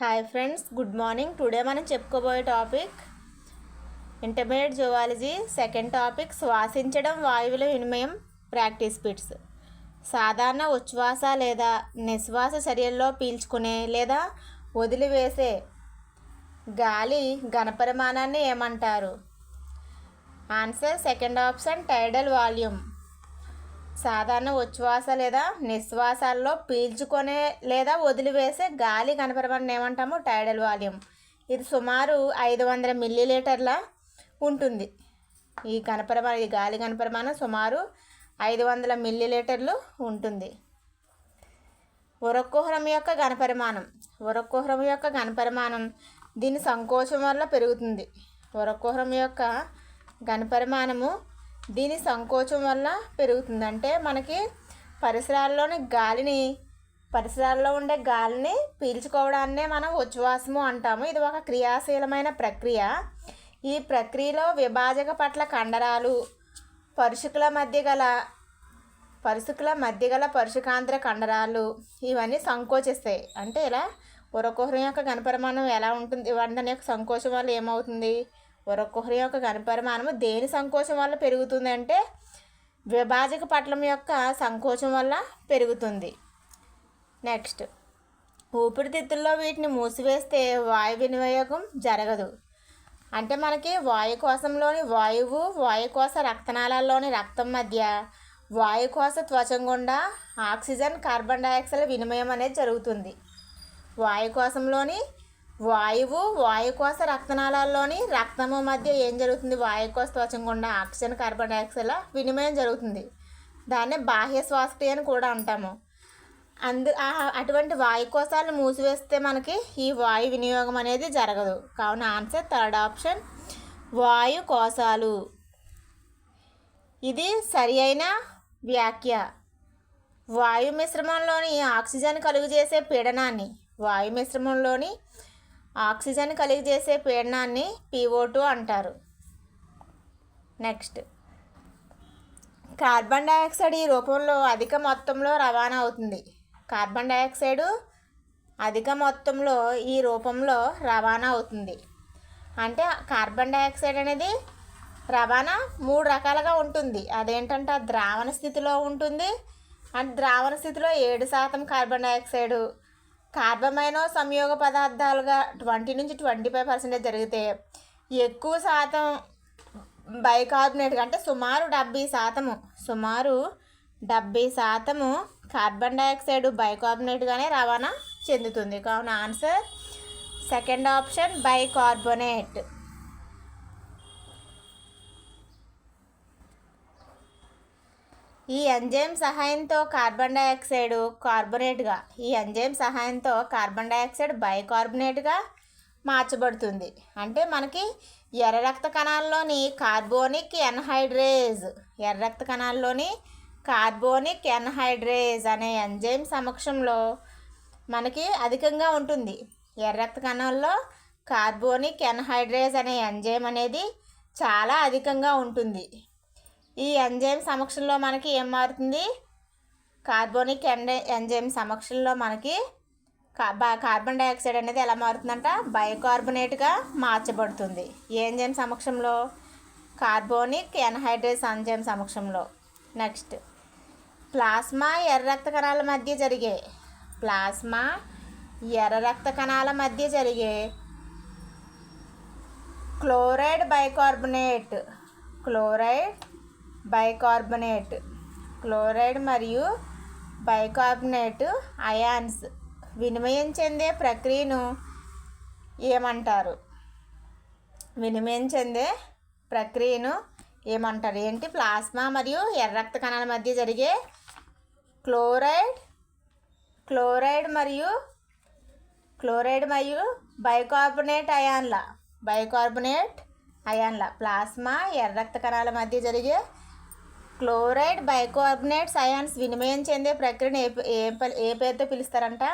Hi friends good morning. Today మనం చెప్పుకోబోయే topic intermediate zoology. Second topic శ్వాసించడం వాయువుల వినిమయం ప్రాక్టీస్ పిట్స్. సాధారణ ఉచ్ఛ్వాస లేదా నిశ్వాస చర్యల్లో పీల్చుకునే లేదా వదిలివేసే గాలి ఘనపరిమాణాన్ని ఏమంటారు? Answer second option tidal volume. సాధారణ ఉచ్ఛ్వాస లేదా నిశ్వాసాల్లో పీల్చుకునే లేదా వదిలివేసే గాలి కనపడమని ఏమంటాము? టైడల్ వాల్యూమ్ ఇది సుమారు ఐదు వందల మిల్లీలీటర్ల ఉంటుంది. ఈ కనపరమ ఈ గాలి కనపరమాణం సుమారు ఐదు వందల మిల్లీలీటర్లు ఉంటుంది. ఉరకుహరం యొక్క ఘనపరిమాణం ఉరకుహరం యొక్క ఘనపరిమాణం దీని సంకోచం వల్ల పెరుగుతుంది. ఉరకుహరం యొక్క ఘనపరిమాణము దీని సంకోచం వల్ల పెరుగుతుంది. అంటే మనకి పరిసరాల్లోని గాలిని పరిసరాల్లో ఉండే గాలిని పీల్చుకోవడాన్నే మనం ఉచ్ఛ్వాసము అంటాము. ఇది ఒక క్రియాశీలమైన ప్రక్రియ. ఈ ప్రక్రియలో విభాజక పట్ల కండరాలు పరుషుకుల మధ్య గల పరుసుకుల మధ్య గల పరుషుకాంతర కండరాలు ఇవన్నీ సంకోచిస్తాయి. అంటే ఇలా ఉరకుహరం యొక్క ఘనపరిమాణం ఎలా ఉంటుంది? దాని యొక్క సంకోచం వల్ల ఏమవుతుంది? ఉరకుహరం యొక్క ఘనపరిమాణము దేని సంకోచం వల్ల పెరుగుతుంది అంటే విభాజక పట్లం యొక్క సంకోచం వల్ల పెరుగుతుంది. నెక్స్ట్ ఊపిరితిత్తుల్లో వీటిని మూసివేస్తే వాయు వినియోగం జరగదు. అంటే మనకి వాయుకోశంలోని వాయువు వాయుకోశ రక్తనాళాల్లోని రక్తం మధ్య వాయుకోశ త్వచం గుండా ఆక్సిజన్ కార్బన్ డైఆక్సైడ్ వినిమయం అనేది జరుగుతుంది. వాయుకోశంలోని వాయువు వాయుకోశ రక్తనాళాల్లోని రక్తము మధ్య ఏం జరుగుతుంది? వాయుకోశ త్వచం గుండా ఆక్సిజన్ కార్బన్ డైఆక్సైడ్ వినిమయం జరుగుతుంది. దాన్నే బాహ్య శ్వాసక్రియ అని కూడా అంటాము. అందు అటువంటి వాయుకోశాలను మూసివేస్తే మనకి ఈ వాయు వినియోగం అనేది జరగదు. కావున ఆన్సర్ థర్డ్ ఆప్షన్ వాయు కోశాలు ఇది సరి అయిన వ్యాఖ్య. వాయు మిశ్రమంలోని ఆక్సిజన్ కలుగు చేసే పీడనాన్ని వాయు మిశ్రమంలోని ఆక్సిజన్ కలిగి చేసే పీడనాన్ని పీఓ టూ అంటారు. నెక్స్ట్. కార్బన్ డైఆక్సైడ్ ఈ రూపంలో అధిక మొత్తంలో రవాణా అవుతుంది. కార్బన్ డైఆక్సైడ్ అధిక మొత్తంలో ఈ రూపంలో రవాణా అవుతుంది. అంటే కార్బన్ డైఆక్సైడ్ అనేది రవాణా మూడు రకాలుగా ఉంటుంది. అదేంటంటే ద్రావణ స్థితిలో ఉంటుంది. అంటే ద్రావణ స్థితిలో ఏడు శాతం కార్బన్ డైఆక్సైడ్ కార్బమైనో సంయోగ పదార్థాలుగా ట్వంటీ నుంచి ట్వంటీ ఫైవ్ పర్సెంటేజ్ జరిగితే ఎక్కువ శాతం బైకార్బోనేట్ అంటే సుమారు డెబ్బై శాతము సుమారు డెబ్బై శాతము కార్బన్ డైఆక్సైడ్ బైకార్బోనేట్గానే రవాణా చెందుతుంది. కావున ఆన్సర్ సెకండ్ ఆప్షన్ బైకార్బోనేట్. ఈ ఎంజైమ్ సహాయంతో కార్బన్ డైఆక్సైడ్ కార్బోనేట్గా ఈ ఎంజైమ్ సహాయంతో కార్బన్ డైఆక్సైడ్ బైకార్బొనేట్గా మార్చబడుతుంది. అంటే మనకి ఎర్ర రక్త కణాల్లోని కార్బోనిక్ ఎన్హైడ్రేజ్ ఎర్ర రక్త కణాల్లోని కార్బోనిక్ ఎన్హైడ్రేజ్ అనే ఎంజైమ్ సమక్షంలో మనకి అధికంగా ఉంటుంది. ఎర్ర రక్త కణాల్లో కార్బోనిక్ ఎన్హైడ్రేజ్ అనే ఎంజైమ్ అనేది చాలా అధికంగా ఉంటుంది. ఈ ఎంజైమ్ సమక్షంలో మనకి ఏం మారుతుంది? కార్బోనిక్ ఎండ ఎంజైమ్ సమక్షంలో మనకి కా- కార్బన్ డైఆక్సైడ్ అనేది ఎలా మారుతుందంట? బయోకార్బొనేట్గా మార్చబడుతుంది. ఈ ఎంజైమ్ సమక్షంలో కార్బోనిక్ ఎన్హైడ్రేస్ ఎంజైమ్ సమక్షంలో. నెక్స్ట్. ప్లాస్మా ఎర్ర రక్త కణాల మధ్య జరిగే ప్లాస్మా ఎర్ర రక్త కణాల మధ్య జరిగే chloride bicarbonate chloride bicarbonate chloride మరియు బైకార్బనేట్ అయాన్స్ వినిమయం చెందే ప్రక్రియను ఏమంటారు? వినిమయం చెందే ప్రక్రియను ఏమంటారు? ఏంటి? ప్లాస్మా మరియు ఎర్ర రక్త కణాల మధ్య జరిగే క్లోరైడ్ క్లోరైడ్ మరియు క్లోరైడ్ మరియు బైకార్బోనేట్ అయాన్ల బైకార్బోనేట్ అయాన్ల ప్లాస్మా ఎర్ర రక్త కణాల మధ్య జరిగే క్లోరైడ్ బైకార్బోనేట్స్ అయాన్స్ వినిమయం చెందే ప్రక్రియను ఏ ఏ ఏ పేరుతో పిలుస్తారంట?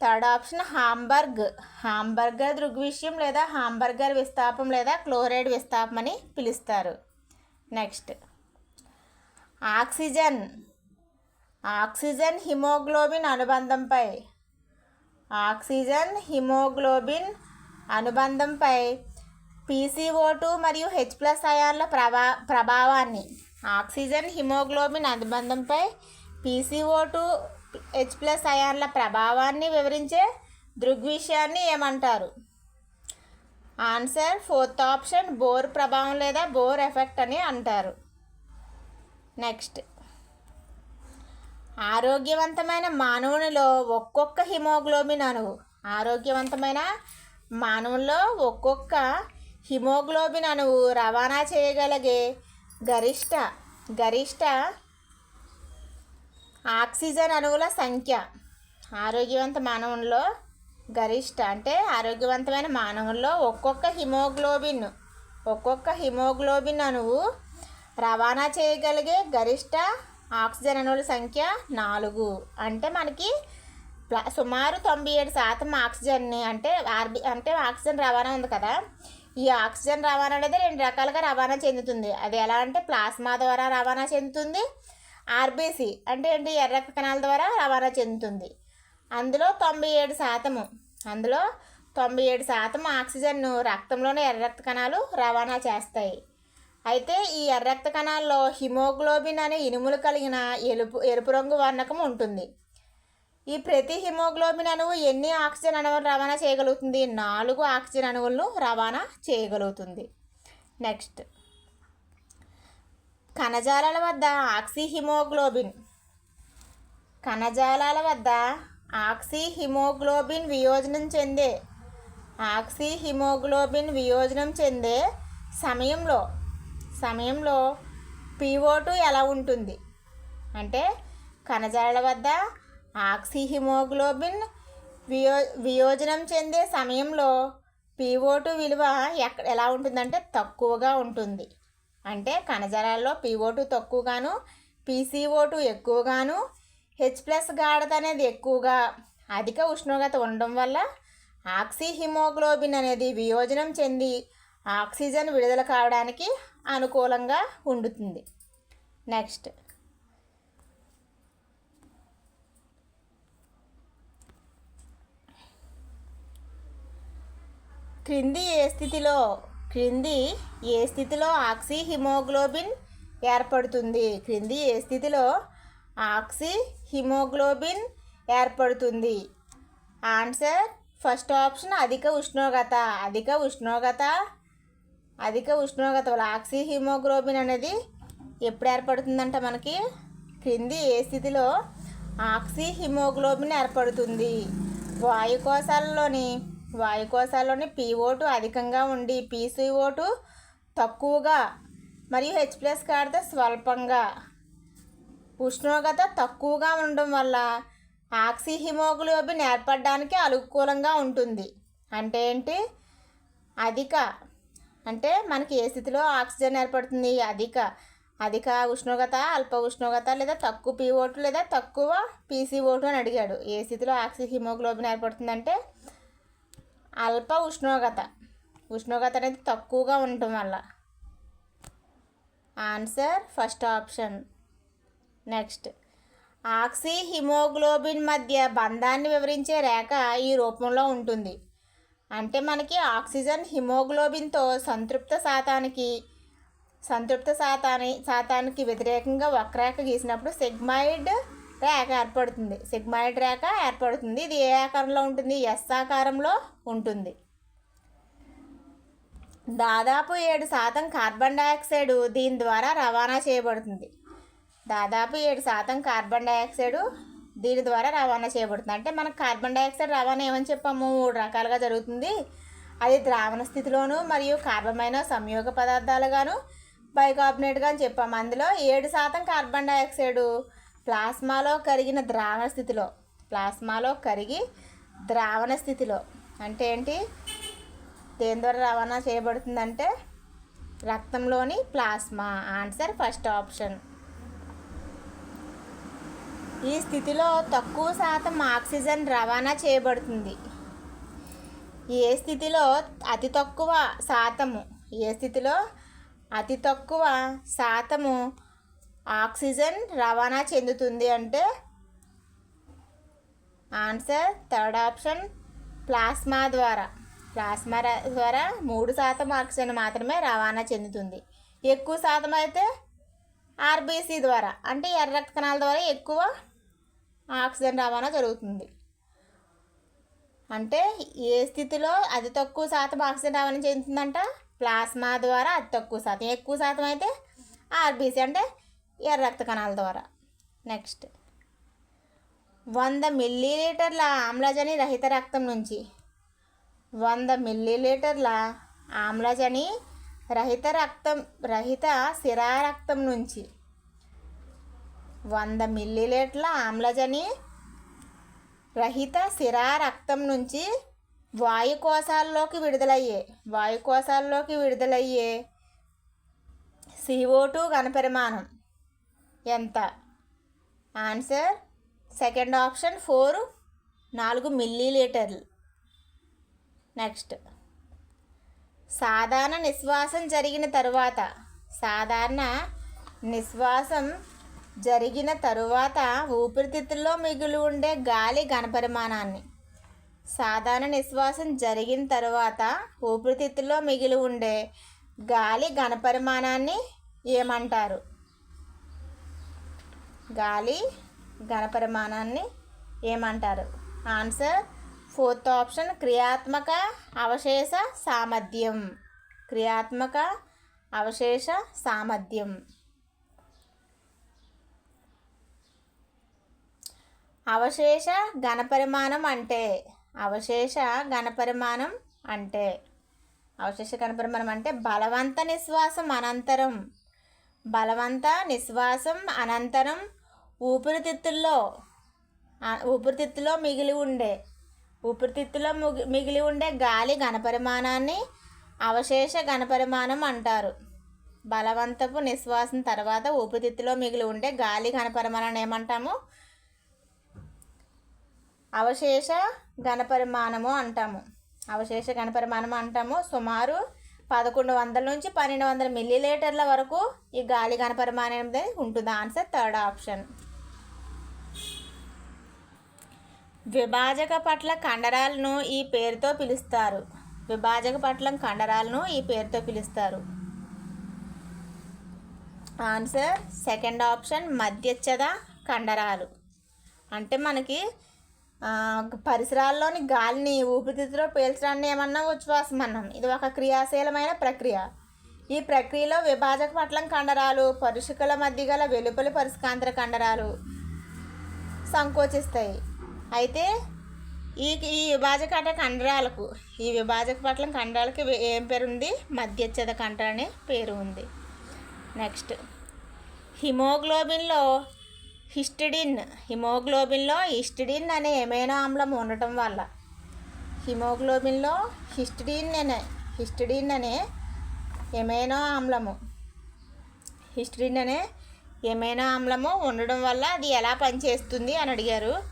Third option Hamburg. హాంబర్గర్ దృగ్విషయం లేదా హాంబర్గర్ విస్తాపం లేదా క్లోరైడ్ విస్తాపం అని పిలుస్తారు. నెక్స్ట్. ఆక్సిజన్. ఆక్సిజన్ హిమోగ్లోబిన్ అనుబంధంపై. ఆక్సిజన్ హిమోగ్లోబిన్ అనుబంధంపై పీసీఓ టూ మరియు హెచ్ ప్లస్ అయాన్ల ప్రభా ప్రభావాన్ని oxygen haemoglobin అనుబంధంపై P C O two H plus అయాన్ల ప్రభావాన్ని వివరించే దృగ్విషయాన్ని ఏమంటారు? ఆన్సర్ ఫోర్త్ ఆప్షన్ బోర్ ప్రభావం లేదా బోర్ ఎఫెక్ట్ అని అంటారు. నెక్స్ట్. ఆరోగ్యవంతమైన మానవునిలో ఒక్కొక్క హిమోగ్లోబిన్ అణువు. ఆరోగ్యవంతమైన మానవుల్లో ఒక్కొక్క హిమోగ్లోబిన్ అణువు రవాణా చేయగలిగే గరిష్ట గరిష్ట ఆక్సిజన్ అణువుల సంఖ్య. ఆరోగ్యవంత మానవుల్లో గరిష్ట అంటే ఆరోగ్యవంతమైన మానవుల్లో ఒక్కొక్క హిమోగ్లోబిన్ ఒక్కొక్క హిమోగ్లోబిన్ అణువు రవాణా చేయగలిగే గరిష్ట ఆక్సిజన్ అణువుల సంఖ్య నాలుగు. అంటే మనకి ప్ల- సుమారు తొంభై ఏడు శాతం ఆక్సిజన్ని అంటే ఆర్బి అంటే ఆక్సిజన్ రవాణా ఉంది కదా. ఈ ఆక్సిజన్ రవాణా అనేది రెండు రకాలుగా రవాణా చెందుతుంది. అది ఎలా అంటే ప్లాస్మా ద్వారా రవాణా చెందుతుంది. ఆర్బీసీ అంటే ఏంటి? ఎర్ర రక్త కణాల ద్వారా రవాణా చెందుతుంది. అందులో తొంభై ఏడు శాతము అందులో తొంభై ఏడు శాతం ఆక్సిజన్ను రక్తంలోని ఎర్ర రక్త కణాలు రవాణా చేస్తాయి. అయితే ఈ ఎర్ర రక్త కణాల్లో హిమోగ్లోబిన్ అనే ఇనుములు కలిగిన ఎలుపు ఎరుపు రంగు వర్ణకం ఉంటుంది. ఈ ప్రతి హిమోగ్లోబిన్ అణువు ఎన్ని ఆక్సిజన్ అణువులు రవాణా చేయగలుగుతుంది? నాలుగు ఆక్సిజన్ అణువులను రవాణా చేయగలుగుతుంది. నెక్స్ట్. కణజాలాల వద్ద ఆక్సీ హిమోగ్లోబిన్ కణజాలాల వద్ద ఆక్సీ హిమోగ్లోబిన్ వియోజనం చెందే ఆక్సీ హిమోగ్లోబిన్ వియోజనం చెందే సమయంలో సమయంలో పిఓ టూ ఎలా ఉంటుంది? అంటే కణజాలాల వద్ద ఆక్సిహిమోగ్లోబిన్ వియో వియోజనం చెందే సమయంలో పిఓ టూ విలువ ఎక్కడ ఎలా ఉంటుందంటే తక్కువగా ఉంటుంది. అంటే కణజాలాల్లో పిఓ టూ తక్కువగాను పీసీఓ టూ ఎక్కువగాను హెచ్ ప్లస్ గాఢత అనేది ఎక్కువగా అధిక ఉష్ణోగ్రత ఉండడం వల్ల ఆక్సిహిమోగ్లోబిన్ అనేది వియోజనం చెంది ఆక్సిజన్ విడుదల కావడానికి అనుకూలంగా ఉండుతుంది. నెక్స్ట్. క్రింది ఏ స్థితిలో క్రింది ఏ స్థితిలో ఆక్సీ హిమోగ్లోబిన్ ఏర్పడుతుంది? క్రింది ఏ స్థితిలో ఆక్సీ హిమోగ్లోబిన్ ఏర్పడుతుంది? ఆన్సర్ ఫస్ట్ ఆప్షన్ అధిక ఉష్ణోగ్రత. అధిక ఉష్ణోగ్రత అధిక ఉష్ణోగ్రత వల్ల ఆక్సీ హిమోగ్లోబిన్ అనేది ఎప్పుడు ఏర్పడుతుందంట మనకి? క్రింది ఏ స్థితిలో ఆక్సీ హిమోగ్లోబిన్ ఏర్పడుతుంది? వాయుకోశాలలోని వాయుకోశాల్లోని పీఓటు అధికంగా ఉండి పీసీఓటు తక్కువగా మరియు హెచ్ ప్లస్ కాడితే స్వల్పంగా. ఉష్ణోగ్రత తక్కువగా ఉండడం వల్ల ఆక్సిహిమోగ్లోబిన్ ఏర్పడడానికి అనుకూలంగా ఉంటుంది. అంటే ఏంటి? అధిక. అంటే మనకి ఏ స్థితిలో ఆక్సిజన్ ఏర్పడుతుంది? అధిక. అధిక ఉష్ణోగ్రత అల్ప ఉష్ణోగ్రత లేదా తక్కువ పీఓటు లేదా తక్కువ పీసీఓటు అని అడిగాడు. ఏ స్థితిలో ఆక్సి హిమోగ్లోబిన్ ఏర్పడుతుందంటే అల్ప ఉష్ణోగ్రత. ఉష్ణోగ్రత అనేది తక్కువగా ఉండటం వల్ల. Answer first option. Next. Oxyhaemoglobin మధ్య బంధాన్ని వివరించే రేఖ ఈ రూపంలో ఉంటుంది. అంటే మనకి ఆక్సిజన్ హిమోగ్లోబిన్తో సంతృప్త శాతానికి సంతృప్త శాతాన్ని శాతానికి వ్యతిరేకంగా వక్రేఖ గీసినప్పుడు సిగ్మాయిడ్ రేఖ ఏర్పడుతుంది. సిగ్మాయిడ్ రేఖ ఏర్పడుతుంది. ఇది ఏ ఆకారంలో ఉంటుంది? ఎస్ ఆకారంలో ఉంటుంది. దాదాపు ఏడు శాతం కార్బన్ డైఆక్సైడ్ దీని ద్వారా రవాణా చేయబడుతుంది. దాదాపు ఏడు శాతం కార్బన్ డైఆక్సైడ్ దీని ద్వారా రవాణా చేయబడుతుంది. అంటే మనకు కార్బన్ డైఆక్సైడ్ రవాణా ఏమని చెప్పాము? మూడు రకాలుగా జరుగుతుంది. అది ద్రావణ స్థితిలోను మరియు కార్బమైన సంయోగ పదార్థాలుగాను బైకార్బోనేట్గా అని చెప్పాము. అందులో ఏడు శాతం కార్బన్ డైఆక్సైడ్ ప్లాస్మాలో కరిగిన ద్రావణ స్థితిలో ప్లాస్మాలో కరిగి ద్రావణ స్థితిలో. అంటే ఏంటి? దేని ద్వారా రవాణా చేయబడుతుందంటే రక్తంలోని ప్లాస్మా. Answer first option. ఈ స్థితిలో తక్కువ శాతం ఆక్సిజన్ రవాణా చేయబడుతుంది. ఏ స్థితిలో అతి తక్కువ శాతము? ఏ స్థితిలో అతి తక్కువ శాతము ఆక్సిజన్ రవాణా చెందుతుంది అంటే ఆన్సర్ థర్డ్ ఆప్షన్ ప్లాస్మా ద్వారా. ప్లాస్మా ద్వారా మూడు శాతం ఆక్సిజన్ మాత్రమే రవాణా చెందుతుంది. ఎక్కువ శాతం అయితే ఆర్బీసీ ద్వారా అంటే ఎర్ర రక్త కణాల ద్వారా ఎక్కువ ఆక్సిజన్ రవాణా జరుగుతుంది. అంటే ఏ స్థితిలో అతి తక్కువ శాతం ఆక్సిజన్ రవాణా చెందుతుందంట? ప్లాస్మా ద్వారా అతి తక్కువ శాతం. ఎక్కువ శాతం అయితే ఆర్బీసీ. అంటే ఎర్ర రక్త కణాల ద్వారా. నెక్స్ట్ వంద మిల్లీలీటర్ల ఆమ్లజని రహిత రక్తం నుంచి. వంద మిల్లీలీటర్ల ఆమ్లజని రహిత రక్తం రహిత సిరా రక్తం నుంచి. వంద మిల్లీలీటర్ల ఆమ్లజని రహిత సిరా రక్తం నుంచి వాయుకోశాల్లోకి విడుదలయ్యే వాయుకోశాల్లోకి విడుదలయ్యే సిఓ టూ ఘనపరిమాణం ఎంత? ఆన్సర్ సెకండ్ ఆప్షన్ ఫోర్ నాలుగు మిల్లీలీటర్లు నెక్స్ట్ సాధారణ నిశ్వాసం జరిగిన తరువాత సాధారణ నిశ్వాసం జరిగిన తరువాత ఊపిరితిత్తుల్లో మిగిలి ఉండే గాలి ఘనపరిమాణాన్ని సాధారణ నిశ్వాసం జరిగిన తరువాత ఊపిరితిత్తుల్లో మిగిలి ఉండే గాలి ఘనపరిమాణాన్ని ఏమంటారు? గాలి ఘనపరిమాణాన్ని ఏమంటారు? ఆన్సర్ ఫోర్త్ ఆప్షన్ క్రియాత్మక అవశేష సామర్థ్యం. క్రియాత్మక అవశేష సామర్థ్యం. అవశేష ఘనపరిమాణం అంటే అవశేష ఘనపరిమాణం అంటే అవశేష ఘనపరిమాణం అంటే బలవంత నిశ్వాసం అనంతరం. బలవంత నిశ్వాసం అనంతరం ఊపిరితిత్తుల్లో ఊపిరితిత్తులో మిగిలి ఉండే ఊపిరితిత్తులో ముగి- మిగిలి ఉండే గాలి ఘనపరిమాణాన్ని అవశేష ఘనపరిమాణం అంటారు. బలవంతపు నిశ్వాసం తర్వాత ఊపిరితిత్తులో మిగిలి ఉండే గాలి ఘనపరిమాణాన్ని ఏమంటాము? అవశేష ఘనపరిమాణము అంటాము. అవశేష ఘనపరిమాణం అంటాము. సుమారు పదకొండు వందల నుంచి పన్నెండు వందల మిల్లీలీటర్ల వరకు ఈ గాలి ఘనపరిమాణం అనేది ఉంటుంది? ఆన్సర్ థర్డ్ ఆప్షన్ విభాజక పట్ల కండరాలను ఈ పేరుతో పిలుస్తారు. విభాజక పట్ల కండరాలను ఈ పేరుతో పిలుస్తారు. ఆన్సర్ సెకండ్ ఆప్షన్ మధ్యచ్ఛద కండరాలు. అంటే మనకి పరిసరాల్లోని గాలిని ఊపిరితిత్తులో పీల్చడాన్ని ఏమన్నా ఉచ్ఛ్వాసం అన్నాం ఇది ఒక క్రియాశీలమైన ప్రక్రియ. ఈ ప్రక్రియలో విభాజక పట్లం కండరాలు పరుషుకల మధ్య గల వెలుపలి పరిస్కాంతర కండరాలు సంకోచిస్తాయి. అయితే ఈ ఈ విభాజకట కండరాలకు ఈ విభాజక పట్లం కండరాలకి ఏం పేరు ఉంది? మధ్యచ్ఛద కండ అనే పేరు ఉంది. నెక్స్ట్ హిమోగ్లోబిన్లో హిస్టిడిన్ హిమోగ్లోబిన్లో హిస్టిడిన్ అనే ఏమైనా ఆమ్లం ఉండటం వల్ల హిమోగ్లోబిన్లో హిస్టిడిన్ అనే హిస్టిడిన్ అనే ఏమైనా ఆమ్లము హిస్టిడిన్ అనే ఏమైనా ఆమ్లము ఉండడం వల్ల అది ఎలా పనిచేస్తుంది అని అడిగారు.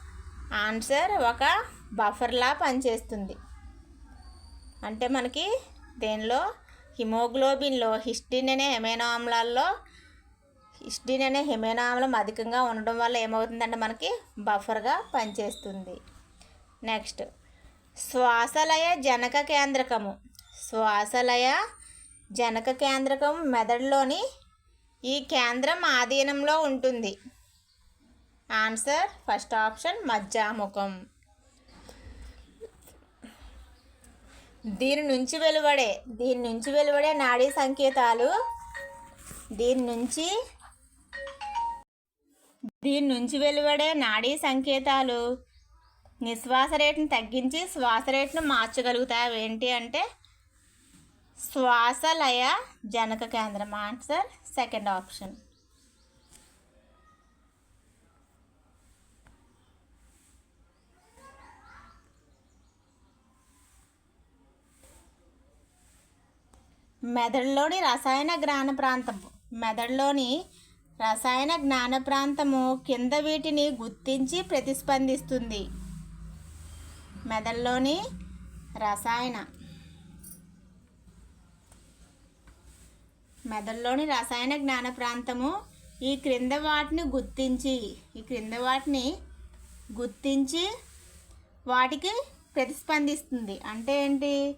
ఆన్సర్ ఒక బఫర్లా పనిచేస్తుంది. అంటే మనకి దేనిలో? హిమోగ్లోబిన్లో. హిస్టిన్ అనే ఎమైనో ఆమ్లాల్లో హిస్టిన్ అనే హిమైనో ఆమ్లం అధికంగా ఉండడం వల్ల ఏమవుతుందంటే మనకి బఫర్గా పనిచేస్తుంది. నెక్స్ట్. శ్వాసలయ జనక కేంద్రకము. శ్వాసలయ జనక కేంద్రకం మెదడులోని ఈ కేంద్రం ఆధీనంలో ఉంటుంది. ఆన్సర్ ఫస్ట్ ఆప్షన్ మజ్జాముఖం దీని నుంచి వెలువడే దీని నుంచి వెలువడే నాడీ సంకేతాలు. దీని నుంచి దీని నుంచి వెలువడే నాడీ సంకేతాలు. నిశ్వాస రేటును తగ్గించి శ్వాస రేటును మార్చగలుగుతాయి ఏంటి అంటే శ్వాసలయ జనక కేంద్రం. ఆన్సర్ సెకండ్ ఆప్షన్ మెదడులోని రసాయన జ్ఞాన ప్రాంతము. మెదడులోని రసాయన జ్ఞాన ప్రాంతము కింద వీటిని గుర్తించి ప్రతిస్పందిస్తుంది. మెదడులోని రసాయన. మెదడులోని రసాయన జ్ఞాన ప్రాంతము ఈ క్రింద వాటిని గుర్తించి ఈ క్రింద వాటిని గుర్తించి వాటికి ప్రతిస్పందిస్తుంది. అంటే ఏంటి?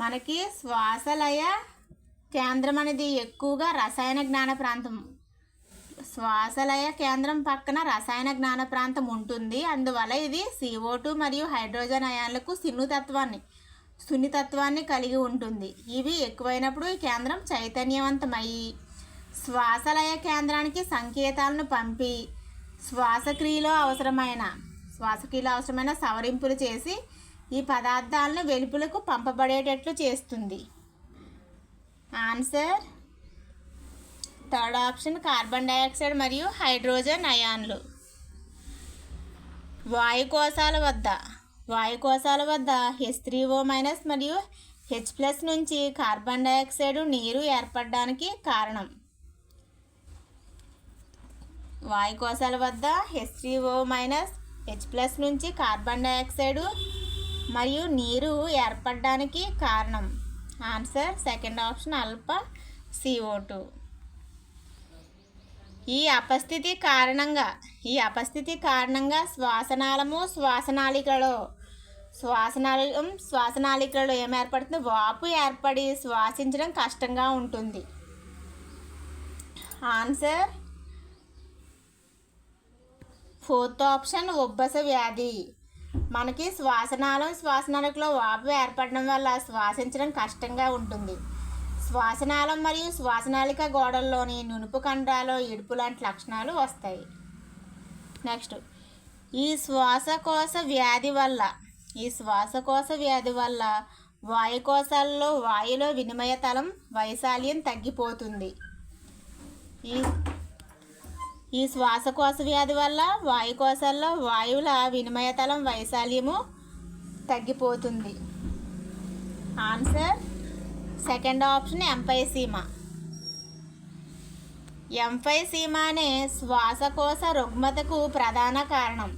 మనకి శ్వాసలయ కేంద్రం అనేది ఎక్కువగా రసాయన జ్ఞాన ప్రాంతం. శ్వాసలయ కేంద్రం పక్కన రసాయన జ్ఞాన ప్రాంతం ఉంటుంది. అందువల్ల ఇది సిఓ టూ మరియు హైడ్రోజన్ అయాన్లకు సున్నితత్వాన్ని సున్నితత్వాన్ని కలిగి ఉంటుంది. ఇవి ఎక్కువైనప్పుడు ఈ కేంద్రం చైతన్యవంతమయ్యి శ్వాసలయ కేంద్రానికి సంకేతాలను పంపి శ్వాసక్రియలో అవసరమైన శ్వాసక్రియలో అవసరమైన సవరింపులు చేసి ఈ పదార్థాలను వెలుపులకు పంపబడేటట్లు చేస్తుంది. Answer. Third option carbon dioxide మరియు హైడ్రోజన్ అయాన్లు. వాయుకోశాల వద్ద. వాయుకోశాల వద్ద హెచ్ త్రీ ఓ మైనస్ మరియు హెచ్ ప్లస్ నుంచి కార్బన్ డైఆక్సైడ్ నీరు ఏర్పడడానికి కారణం. వాయుకోశాల వద్ద H three O minus H plus నుంచి కార్బన్ డైఆక్సైడ్ మరియు నీరు ఏర్పడడానికి కారణం. ఆన్సర్ సెకండ్ ఆప్షన్ అల్ప సిఓ టూ ఈ అపస్థితి కారణంగా ఈ అపస్థితి కారణంగా శ్వాసనాళము శ్వాసనాళికలో శ్వాసనాళం శ్వాసనాళికలో ఏం ఏర్పడుతుంది వాపు ఏర్పడి శ్వాసించడం కష్టంగా ఉంటుంది. ఆన్సర్ ఫోర్త్ ఆప్షన్ ఉబ్బస వ్యాధి. మనకి శ్వాసనాళం శ్వాసనాళికలో వాపు ఏర్పడడం వల్ల శ్వాసించడం కష్టంగా ఉంటుంది. శ్వాసనాళం మరియు శ్వాసనాళిక గోడల్లోని నునుపు కండరాలు ఇడుపు లాంటి లక్షణాలు వస్తాయి. నెక్స్ట్ ఈ శ్వాసకోశ వ్యాధి వల్ల ఈ శ్వాసకోశ వ్యాధి వల్ల వాయుకోశాల్లో వాయులో వినిమయ తలం వైశాల్యం తగ్గిపోతుంది. ఈ ఈ శ్వాసకోశ వ్యాధి వల్ల వాయుకోశాల్లో వాయువుల వినిమయతలం వైశాల్యము తగ్గిపోతుంది. Answer second option emphysema emphysema అనే శ్వాసకోశ రుగ్మతకు ప్రధాన కారణం.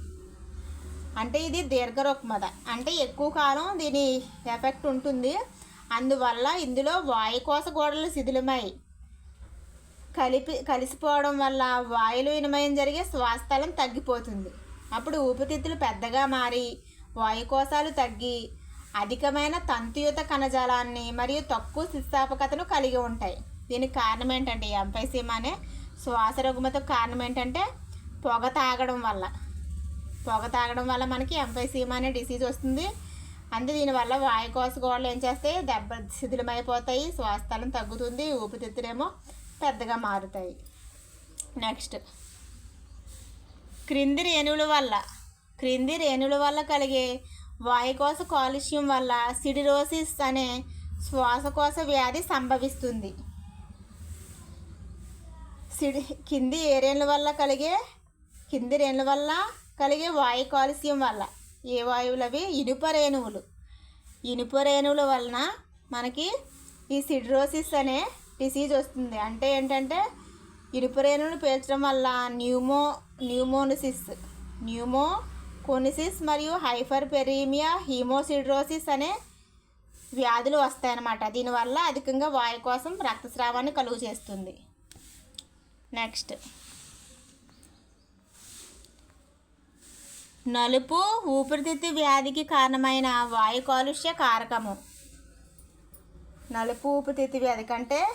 అంటే ఇది దీర్ఘ రుగ్మత. అంటే ఎక్కువ కాలం దీని ఎఫెక్ట్ ఉంటుంది. అందువల్ల ఇందులో వాయుకోశ గోడలు శిథిలమై కలిపి కలిసిపోవడం వల్ల వాయులు వినిమయం జరిగే శ్వాసతలం తగ్గిపోతుంది. అప్పుడు ఊపిరితిత్తులు పెద్దగా మారి వాయుకోశాలు తగ్గి అధికమైన తంతుయుత కణజాలాన్ని మరియు తక్కువ శిస్థాపకతను కలిగి ఉంటాయి. దీనికి కారణం ఏంటంటే ఈ అనే శ్వాస రుగ్మతకు కారణం ఏంటంటే పొగ తాగడం వల్ల. పొగ తాగడం వల్ల మనకి ఎంపైసీమా అనే డిసీజ్ వస్తుంది. అంతే దీనివల్ల వాయుకోశ గోడలు ఏం చేస్తాయి? దెబ్బ శిథిలమైపోతాయి శ్వాసతలం తగ్గుతుంది ఊపిరితిత్తులేమో పెద్దగా మారుతాయి. నెక్స్ట్ క్రింది రేణువుల వల్ల క్రింది రేణువుల వల్ల కలిగే వాయుకోశ కాలుష్యం వల్ల సిడిరోసిస్ అనే శ్వాసకోశ వ్యాధి సంభవిస్తుంది. సిడి కింది ఏ వల్ల కలిగే కింది రేణుల వల్ల కలిగే వాయు కాలుష్యం వల్ల ఏ వాయువులు అవి ఇనుప రేణువులు. ఇనుప రేణువుల వలన మనకి ఈ సిడ్రోసిస్ అనే డిసీజ్ వస్తుంది. అంటే ఏంటంటే ఇనుప రేణువులు పీల్చడం వల్ల న్యూమో న్యూమోనిసిస్ న్యూమో కోనిసిస్ మరియు హైపర్ పెరీమియా హీమోసిడ్రోసిస్ అనే వ్యాధులు వస్తాయన్నమాట. దీనివల్ల అధికంగా వాయు కోసం రక్తస్రావాన్ని కలుగు చేస్తుంది. నెక్స్ట్. నలుపు ఊపిరితిత్తు వ్యాధికి కారణమైన వాయు కాలుష్య కారకము. నలుపు ఊపిరితిత్తు వ్యాధి కంటే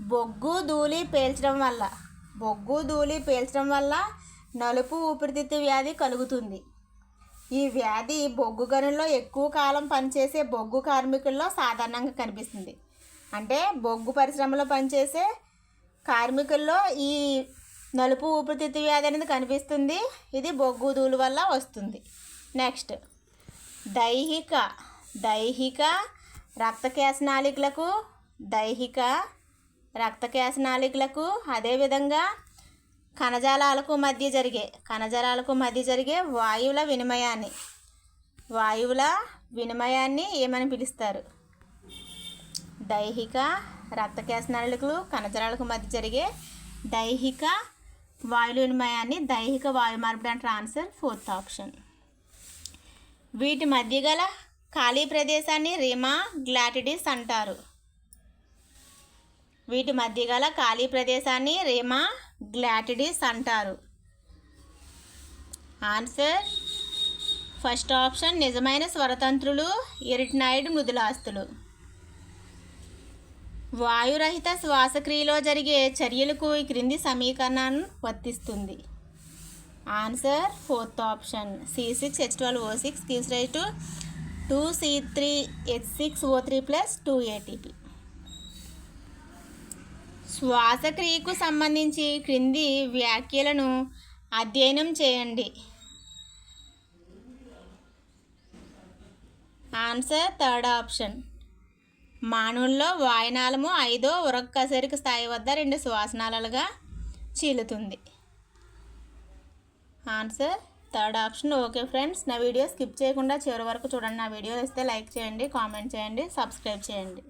బొగ్గు ధూళి పేల్చడం వల్ల బొగ్గు ధూళి పేల్చడం వల్ల నలుపు ఊపిరితిత్తు వ్యాధి కలుగుతుంది. ఈ వ్యాధి బొగ్గు గనుల్లో ఎక్కువ కాలం పనిచేసే బొగ్గు కార్మికుల్లో సాధారణంగా కనిపిస్తుంది. అంటే బొగ్గు పరిశ్రమలో పనిచేసే కార్మికుల్లో ఈ నలుపు ఊపిరితిత్తు వ్యాధి అనేది కనిపిస్తుంది. ఇది బొగ్గు ధూళి వల్ల వస్తుంది. నెక్స్ట్ దైహిక. దైహిక రక్తకేశనాళికలకు దైహిక రక్తకేశనాళికలకు అదేవిధంగా కణజాలాలకు మధ్య జరిగే కణజాలాలకు మధ్య జరిగే వాయువుల వినిమయాన్ని వాయువుల వినిమయాన్ని ఏమని పిలుస్తారు? దైహిక రక్తకేశనాళికలు కణజాలాలకు మధ్య జరిగే దైహిక వాయువుల వినిమయాన్ని దైహిక వాయు మార్పిడి అంటారు. Answer fourth option. వీటి మధ్య గల ఖాళీ ప్రదేశాన్ని రిమా గ్లాటిడిస్ అంటారు. వీటి మధ్య గల ఖాళీ ప్రదేశాన్ని రిమా గ్లాటిడిస్ అంటారు. ఆన్సర్ ఫస్ట్ ఆప్షన్ నిజమైన స్వరతంత్రులు ఎరిటినాయిడ్ మృదులాస్తులు. వాయురహిత శ్వాసక్రియలో జరిగే చర్యలకు ఈ క్రింది సమీకరణాన్ని వర్తిస్తుంది. Answer fourth option C six H twelve O six gives right to two C three H six O three plus two ATP శ్వాసక్రియకు సంబంధించి క్రింది వ్యాఖ్యలను అధ్యయనం చేయండి. ఆన్సర్ థర్డ్ ఆప్షన్ మానవుల్లో వాయనాలము ఐదో ఉరక్కసరిక స్థాయి వద్ద రెండు శ్వాసనాలుగా చీలుతుంది. Answer third option. Okay friends నా వీడియో స్కిప్ చేయకుండా చివరి వరకు చూడండి. నా వీడియో ఇస్తే లైక్ చేయండి కామెంట్ చేయండి సబ్స్క్రైబ్ చేయండి.